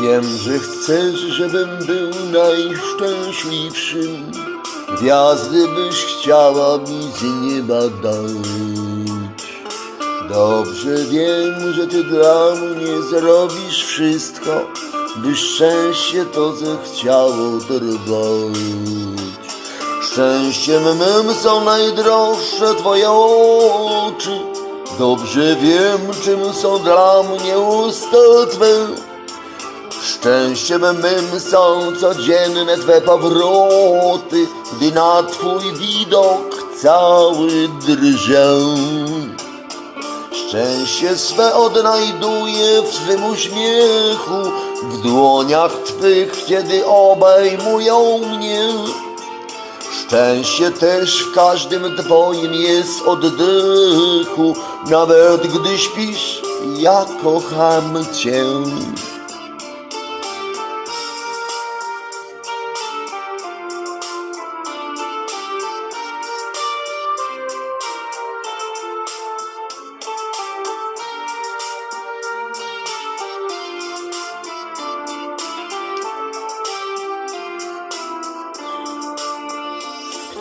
Wiem, że chcesz, żebym był najszczęśliwszym. Gwiazdy byś chciała mi z nieba dać. Dobrze wiem, że ty dla mnie zrobisz wszystko, by szczęście to zechciało trwać. Szczęściem mym są najdroższe twoje oczy. Dobrze wiem, czym są dla mnie usta twe. Szczęściem mym są codzienne Twe powroty, gdy na Twój widok cały drżę. Szczęście swe odnajduję w swym uśmiechu, w dłoniach Twych, kiedy obejmują mnie. Szczęście też w każdym Twoim jest oddechu, nawet gdy śpisz, ja kocham Cię.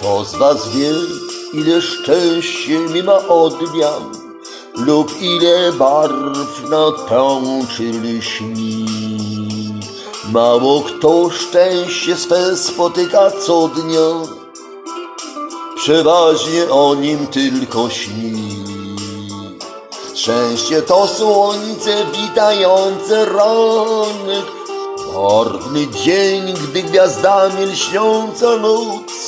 Kto z was wie, ile szczęście mi ma odmian lub ile barw na tączy lśni? Mało kto szczęście swe spotyka co dnia, przeważnie o nim tylko śni. Szczęście to słońce witające ranek, barwny dzień, gdy gwiazdami lśniąca noc.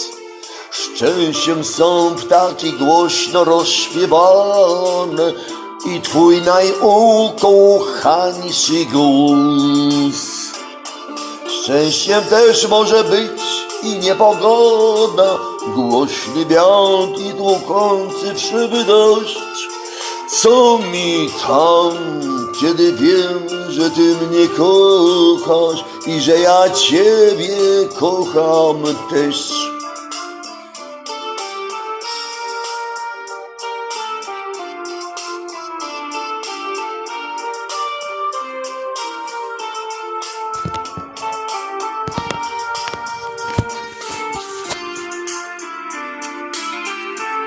Szczęściem są ptaki głośno rozśpiewane i twój najukochańszy głos. Szczęściem też może być i niepogoda, głośny wiatr i tłukący w szyby deszcz. Co mi tam, kiedy wiem, że ty mnie kochasz i że ja ciebie kocham też.